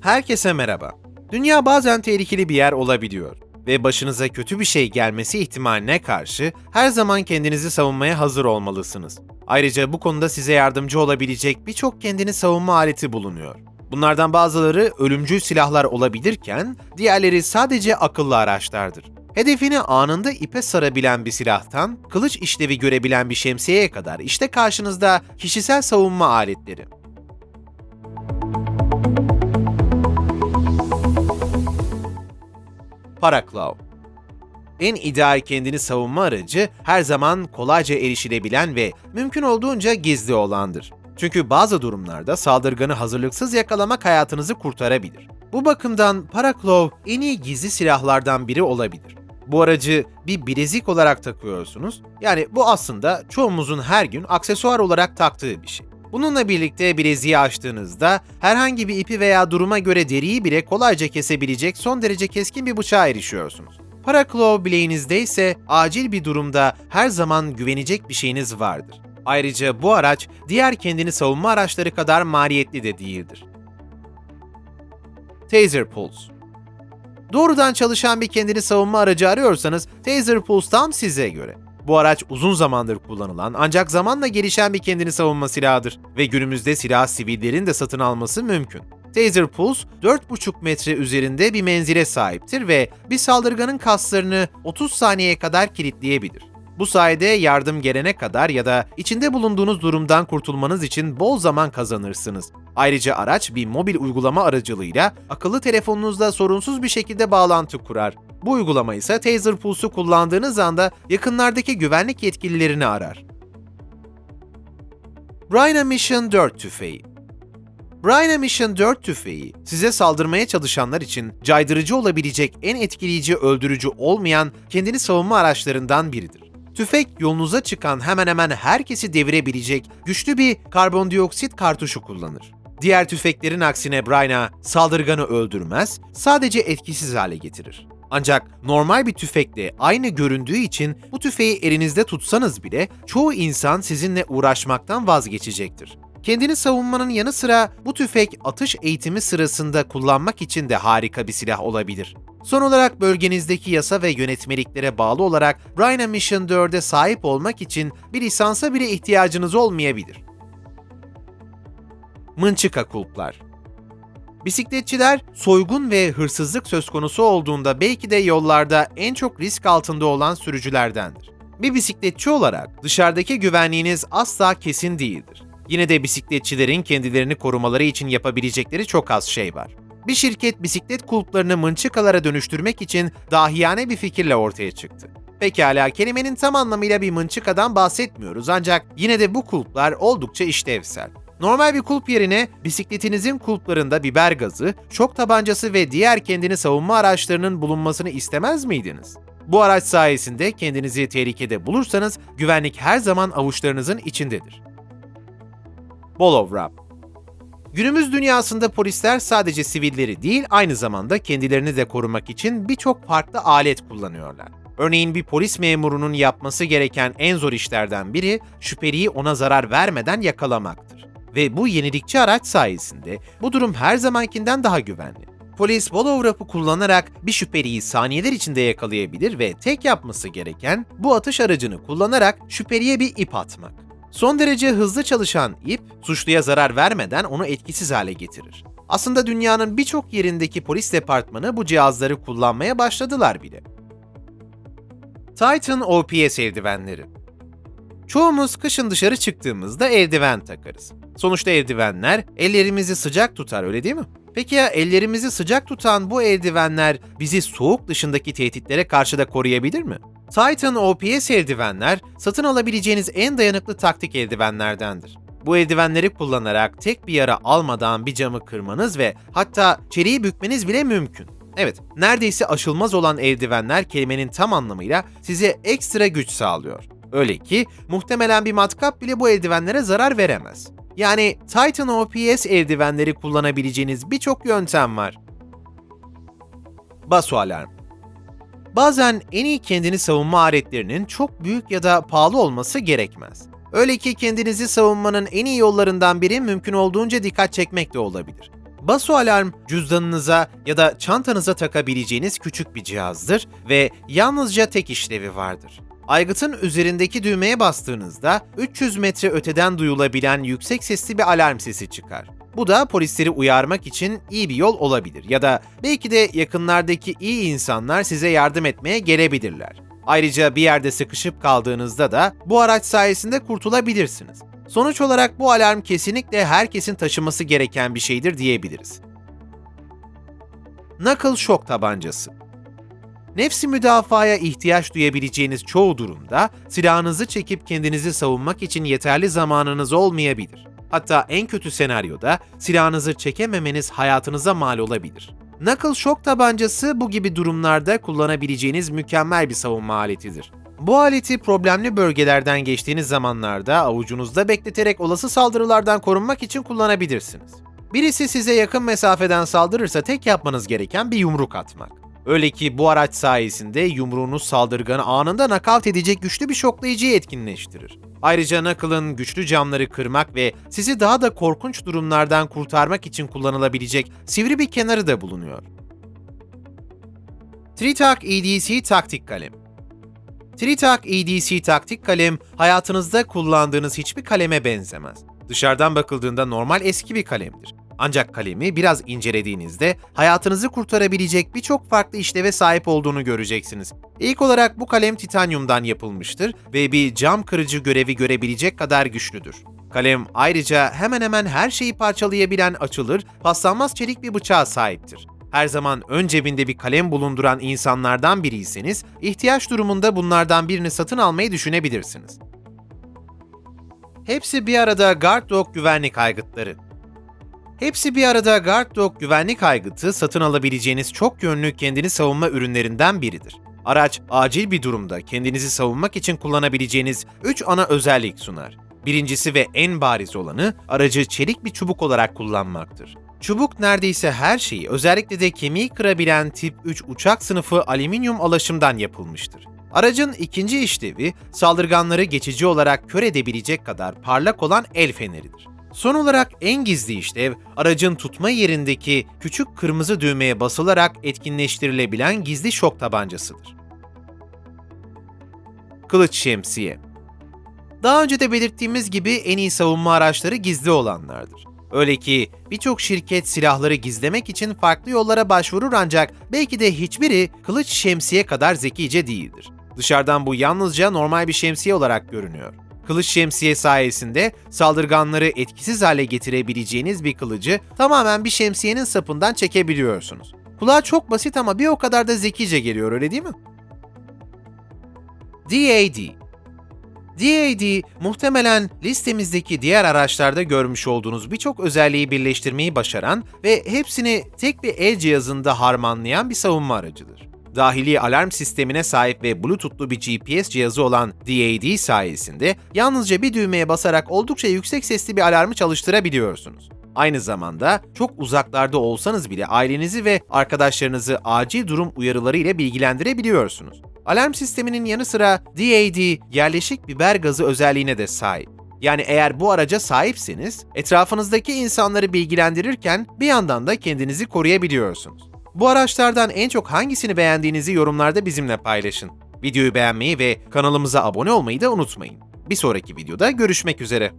Herkese merhaba. Dünya bazen tehlikeli bir yer olabiliyor ve başınıza kötü bir şey gelmesi ihtimaline karşı her zaman kendinizi savunmaya hazır olmalısınız. Ayrıca bu konuda size yardımcı olabilecek birçok kendini savunma aleti bulunuyor. Bunlardan bazıları ölümcül silahlar olabilirken diğerleri sadece akıllı araçlardır. Hedefini anında ipe sarabilen bir silahtan kılıç işlevi görebilen bir şemsiyeye kadar işte karşınızda kişisel savunma aletleri. Paraklav en ideal kendini savunma aracı her zaman kolayca erişilebilen ve mümkün olduğunca gizli olandır. Çünkü bazı durumlarda saldırganı hazırlıksız yakalamak hayatınızı kurtarabilir. Bu bakımdan Paraklov en iyi gizli silahlardan biri olabilir. Bu aracı bir bilezik olarak takıyorsunuz. Yani bu aslında çoğumuzun her gün aksesuar olarak taktığı bir şey. Bununla birlikte bileziği açtığınızda herhangi bir ipi veya duruma göre deriyi bile kolayca kesebilecek son derece keskin bir bıçağa erişiyorsunuz. Paraklov bileğinizde ise acil bir durumda her zaman güvenecek bir şeyiniz vardır. Ayrıca bu araç diğer kendini savunma araçları kadar maliyetli de değildir. Taser Pulse Doğrudan çalışan bir kendini savunma aracı arıyorsanız Taser Pulse tam size göre. Bu araç uzun zamandır kullanılan ancak zamanla gelişen bir kendini savunma silahıdır ve günümüzde silah sivillerin de satın alması mümkün. Taser Pulse 4,5 metre üzerinde bir menzile sahiptir ve bir saldırganın kaslarını 30 saniyeye kadar kilitleyebilir. Bu sayede yardım gelene kadar ya da içinde bulunduğunuz durumdan kurtulmanız için bol zaman kazanırsınız. Ayrıca araç bir mobil uygulama aracılığıyla akıllı telefonunuzla sorunsuz bir şekilde bağlantı kurar. Bu uygulama ise Taser Pulse'u kullandığınız anda yakınlardaki güvenlik yetkililerini arar. Rhino Mission 4 tüfeği Rhino Mission 4 tüfeği, size saldırmaya çalışanlar için caydırıcı olabilecek en etkileyici öldürücü olmayan kendini savunma araçlarından biridir. Tüfek yolunuza çıkan hemen hemen herkesi devirebilecek güçlü bir karbondioksit kartuşu kullanır. Diğer tüfeklerin aksine Bryna saldırganı öldürmez, sadece etkisiz hale getirir. Ancak normal bir tüfekle aynı göründüğü için bu tüfeği elinizde tutsanız bile çoğu insan sizinle uğraşmaktan vazgeçecektir. Kendini savunmanın yanı sıra bu tüfek atış eğitimi sırasında kullanmak için de harika bir silah olabilir. Son olarak bölgenizdeki yasa ve yönetmeliklere bağlı olarak Rhino Mission 4'e sahip olmak için bir lisansa bile ihtiyacınız olmayabilir. Mınçıka kulplar Bisikletçiler soygun ve hırsızlık söz konusu olduğunda belki de yollarda en çok risk altında olan sürücülerdendir. Bir bisikletçi olarak dışarıdaki güvenliğiniz asla kesin değildir. Yine de bisikletçilerin kendilerini korumaları için yapabilecekleri çok az şey var. Bir şirket bisiklet kulplarını mınçıkalara dönüştürmek için dahiyane bir fikirle ortaya çıktı. Pekala kelimenin tam anlamıyla bir mınçıkadan bahsetmiyoruz ancak yine de bu kulplar oldukça işlevsel. Normal bir kulp yerine bisikletinizin kulplarında biber gazı, şok tabancası ve diğer kendini savunma araçlarının bulunmasını istemez miydiniz? Bu araç sayesinde kendinizi tehlikede bulursanız güvenlik her zaman avuçlarınızın içindedir. Wrap Günümüz dünyasında polisler sadece sivilleri değil, aynı zamanda kendilerini de korumak için birçok farklı alet kullanıyorlar. Örneğin bir polis memurunun yapması gereken en zor işlerden biri şüpheliyi ona zarar vermeden yakalamaktır. Ve bu yenilikçi araç sayesinde bu durum her zamankinden daha güvenli. Polis Follow kullanarak bir şüpheliyi saniyeler içinde yakalayabilir ve tek yapması gereken bu atış aracını kullanarak şüpheliye bir ip atmak. Son derece hızlı çalışan ip, suçluya zarar vermeden onu etkisiz hale getirir. Aslında dünyanın birçok yerindeki polis departmanı bu cihazları kullanmaya başladılar bile. Titan OPS eldivenleri Çoğumuz kışın dışarı çıktığımızda eldiven takarız. Sonuçta eldivenler ellerimizi sıcak tutar öyle değil mi? Peki ya ellerimizi sıcak tutan bu eldivenler bizi soğuk dışındaki tehditlere karşı da koruyabilir mi? Titan OPS eldivenler satın alabileceğiniz en dayanıklı taktik eldivenlerdendir. Bu eldivenleri kullanarak tek bir yara almadan bir camı kırmanız ve hatta çeliği bükmeniz bile mümkün. Evet, neredeyse aşılmaz olan eldivenler kelimenin tam anlamıyla size ekstra güç sağlıyor. Öyle ki muhtemelen bir matkap bile bu eldivenlere zarar veremez. Yani Titan OPS eldivenleri kullanabileceğiniz birçok yöntem var. Baso alarm Bazen en iyi kendini savunma aletlerinin çok büyük ya da pahalı olması gerekmez. Öyle ki kendinizi savunmanın en iyi yollarından biri mümkün olduğunca dikkat çekmek de olabilir. Baso alarm cüzdanınıza ya da çantanıza takabileceğiniz küçük bir cihazdır ve yalnızca tek işlevi vardır. Aygıtın üzerindeki düğmeye bastığınızda 300 metre öteden duyulabilen yüksek sesli bir alarm sesi çıkar. Bu da polisleri uyarmak için iyi bir yol olabilir ya da belki de yakınlardaki iyi insanlar size yardım etmeye gelebilirler. Ayrıca bir yerde sıkışıp kaldığınızda da bu araç sayesinde kurtulabilirsiniz. Sonuç olarak bu alarm kesinlikle herkesin taşıması gereken bir şeydir diyebiliriz. Knuckle şok tabancası Nefsi müdafaya ihtiyaç duyabileceğiniz çoğu durumda silahınızı çekip kendinizi savunmak için yeterli zamanınız olmayabilir. Hatta en kötü senaryoda silahınızı çekememeniz hayatınıza mal olabilir. Knuckle şok tabancası bu gibi durumlarda kullanabileceğiniz mükemmel bir savunma aletidir. Bu aleti problemli bölgelerden geçtiğiniz zamanlarda avucunuzda bekleterek olası saldırılardan korunmak için kullanabilirsiniz. Birisi size yakın mesafeden saldırırsa tek yapmanız gereken bir yumruk atmak. Öyle ki bu araç sayesinde yumruğunuz saldırganı anında nakavt edecek güçlü bir şoklayıcıyı etkinleştirir. Ayrıca Knuckle'ın güçlü camları kırmak ve sizi daha da korkunç durumlardan kurtarmak için kullanılabilecek sivri bir kenarı da bulunuyor. Tritak EDC taktik kalem Tritak EDC taktik kalem hayatınızda kullandığınız hiçbir kaleme benzemez. Dışarıdan bakıldığında normal eski bir kalemdir. Ancak kalemi biraz incelediğinizde hayatınızı kurtarabilecek birçok farklı işleve sahip olduğunu göreceksiniz. İlk olarak bu kalem titanyumdan yapılmıştır ve bir cam kırıcı görevi görebilecek kadar güçlüdür. Kalem ayrıca hemen hemen her şeyi parçalayabilen açılır, paslanmaz çelik bir bıçağa sahiptir. Her zaman ön cebinde bir kalem bulunduran insanlardan biriyseniz, ihtiyaç durumunda bunlardan birini satın almayı düşünebilirsiniz. Hepsi bir arada Guard Dog güvenlik aygıtları. Hepsi bir arada Guard Dog güvenlik aygıtı satın alabileceğiniz çok yönlü kendini savunma ürünlerinden biridir. Araç acil bir durumda kendinizi savunmak için kullanabileceğiniz 3 ana özellik sunar. Birincisi ve en bariz olanı aracı çelik bir çubuk olarak kullanmaktır. Çubuk neredeyse her şeyi, özellikle de kemiği kırabilen tip 3 uçak sınıfı alüminyum alaşımdan yapılmıştır. Aracın ikinci işlevi, saldırganları geçici olarak kör edebilecek kadar parlak olan el feneridir. Son olarak en gizli işlev, aracın tutma yerindeki küçük kırmızı düğmeye basılarak etkinleştirilebilen gizli şok tabancasıdır. Kılıç şemsiye Daha önce de belirttiğimiz gibi en iyi savunma araçları gizli olanlardır. Öyle ki birçok şirket silahları gizlemek için farklı yollara başvurur ancak belki de hiçbiri kılıç şemsiye kadar zekice değildir. Dışarıdan bu yalnızca normal bir şemsiye olarak görünüyor. Kılıç şemsiye sayesinde saldırganları etkisiz hale getirebileceğiniz bir kılıcı tamamen bir şemsiyenin sapından çekebiliyorsunuz. Kulağa çok basit ama bir o kadar da zekice geliyor öyle değil mi? DAD DAD muhtemelen listemizdeki diğer araçlarda görmüş olduğunuz birçok özelliği birleştirmeyi başaran ve hepsini tek bir el cihazında harmanlayan bir savunma aracıdır. Dahili alarm sistemine sahip ve Bluetooth'lu bir GPS cihazı olan DAD sayesinde yalnızca bir düğmeye basarak oldukça yüksek sesli bir alarmı çalıştırabiliyorsunuz. Aynı zamanda çok uzaklarda olsanız bile ailenizi ve arkadaşlarınızı acil durum uyarıları ile bilgilendirebiliyorsunuz. Alarm sisteminin yanı sıra DAD yerleşik biber gazı özelliğine de sahip. Yani eğer bu araca sahipseniz etrafınızdaki insanları bilgilendirirken bir yandan da kendinizi koruyabiliyorsunuz. Bu araçlardan en çok hangisini beğendiğinizi yorumlarda bizimle paylaşın. Videoyu beğenmeyi ve kanalımıza abone olmayı da unutmayın. Bir sonraki videoda görüşmek üzere.